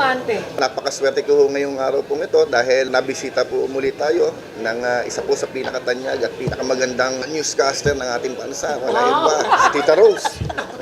Amante. Napakaswerte ko ngayong araw pong ito dahil nabisita po muli tayo ng ah, isa po sa pinakatanyag at pinakamagandang newscaster ng ating bansa. Walang Wow. iba, si Tita Rose.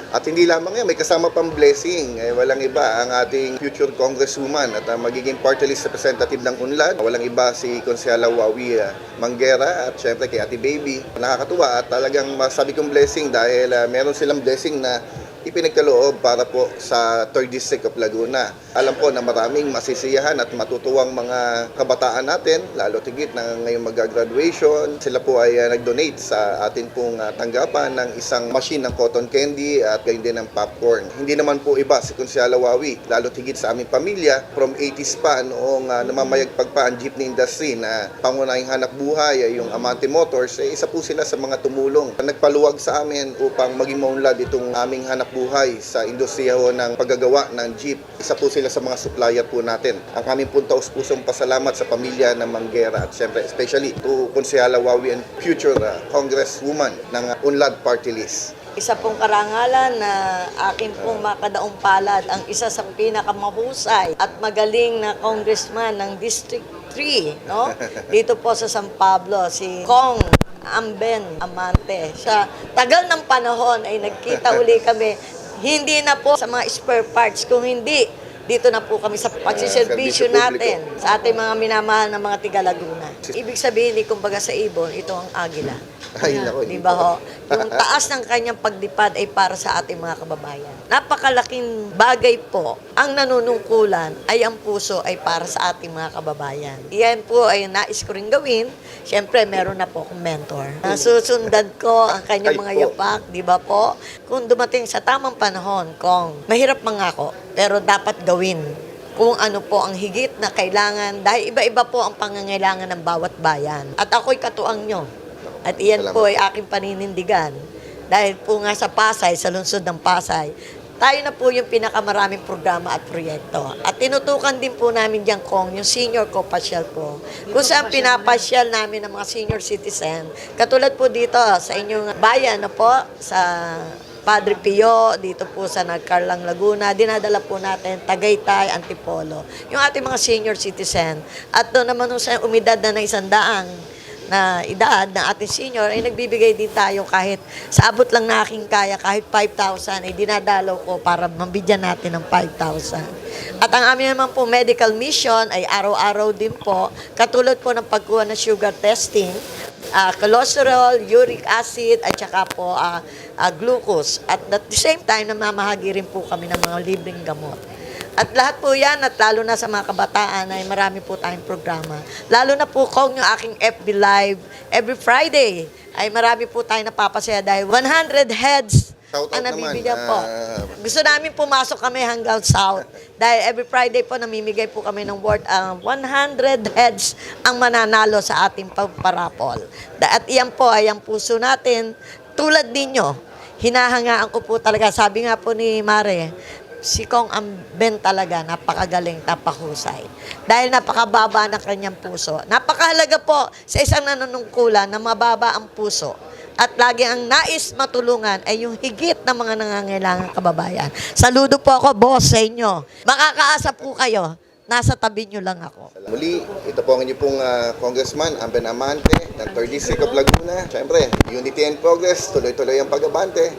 At hindi lamang yan, may kasama pang blessing. Eh, walang iba ang ating future congresswoman at ah, magiging party list representative ng UNLAD. Walang iba si Konsyala Wawi ah, Manggera at syempre kay Ate Baby. Nakakatuwa at talagang masabi kong blessing dahil ah, meron silang blessing na ipinagkaloob para po sa 3rd District of Laguna. Alam po na maraming masisiyahan at matutuwang mga kabataan natin, lalo tigit na ngayong mag-graduation. Sila po ay uh, nag-donate sa atin pong uh, tanggapan ng isang machine ng cotton candy at gayon din ng popcorn. Hindi naman po iba si Konsyala Wawi, lalo tigit sa aming pamilya from 80s pa noong uh, namamayagpag pa ang jeepney industry na pangunahing hanap buhay ay yung Amante Motors, eh, isa po sila sa mga tumulong. Nagpaluwag sa amin upang maging maunlad itong aming hanap buhay sa industriya ho ng paggagawa ng jeep. Isa po sila sa mga supplier po natin. Ang aming po taus-pusong pasalamat sa pamilya ng Manggera at syempre especially to Konsyala Wawi and future uh, congresswoman ng uh, UNLAD party list. Isa pong karangalan na akin pong makadaong palad ang isa sa pinakamahusay at magaling na congressman ng District 3, no? Dito po sa San Pablo, si Kong Amben Amante. Siya, tagal ng panahon ay nagkita uli kami. Hindi na po sa mga spare parts, kung hindi, dito na po kami sa pagsiservisyo natin sa ating mga minamahal ng mga tiga Laguna. Ibig sabihin, di kumbaga sa ibon, ito ang agila. Ay, nako, Di ba ho? Yung taas ng kanyang pagdipad ay para sa ating mga kababayan. Napakalaking bagay po. Ang nanunungkulan ay ang puso ay para sa ating mga kababayan. Iyan po ay nais ko rin gawin. Siyempre, meron na po akong mentor. Nasusundan ko ang kanyang mga yapak, di ba po? Kung dumating sa tamang panahon, kung mahirap mangako, pero dapat gawin kung ano po ang higit na kailangan dahil iba-iba po ang pangangailangan ng bawat bayan. At ako'y katuang nyo. At iyan Salamat. po ay aking paninindigan. Dahil po nga sa Pasay, sa lungsod ng Pasay, tayo na po yung pinakamaraming programa at proyekto. At tinutukan din po namin dyan kong yung senior ko pasyal po. Kung saan pinapasyal namin ng mga senior citizen. Katulad po dito sa inyong bayan na po, sa Padre Pio, dito po sa Nagcarlang Laguna, dinadala po natin Tagaytay, Antipolo, yung ating mga senior citizen. At doon naman sa umidad na ng isandaang na edad ng ating senior, ay nagbibigay din tayo kahit sa abot lang na aking kaya, kahit 5,000, ay dinadalaw ko para mabigyan natin ng 5,000. At ang amin naman po medical mission ay araw-araw din po, katulad po ng pagkuha ng sugar testing, ah, cholesterol, uric acid, at saka po ah, ah, glucose. At at the same time, namamahagi rin po kami ng mga libreng gamot. At lahat po yan, at lalo na sa mga kabataan, ay marami po tayong programa. Lalo na po kung yung aking FB Live, every Friday, ay marami po tayong napapasaya dahil 100 heads Shout out ang naman, nabibigyan po. ah, Gusto namin pumasok kami hanggang south. Dahil every Friday po namimigay po kami ng worth ah, 100 heads ang mananalo sa ating pagparapol. At iyan po ay ang puso natin. Tulad ninyo, hinahangaan ko po talaga. Sabi nga po ni Mare, si Kong Amben talaga, napakagaling, napakahusay. Dahil napakababa ng kanyang puso. Napakahalaga po sa isang nanunungkulan na mababa ang puso. At lagi ang nais matulungan ay yung higit na mga nangangailangan kababayan. Saludo po ako, boss, sa inyo. Makakaasa po kayo. Nasa tabi nyo lang ako. Muli, ito po ang inyo pong ah, Congressman Amben Amante ng 3rd District of Laguna. Siyempre, Unity and Progress, tuloy-tuloy ang pag-abante.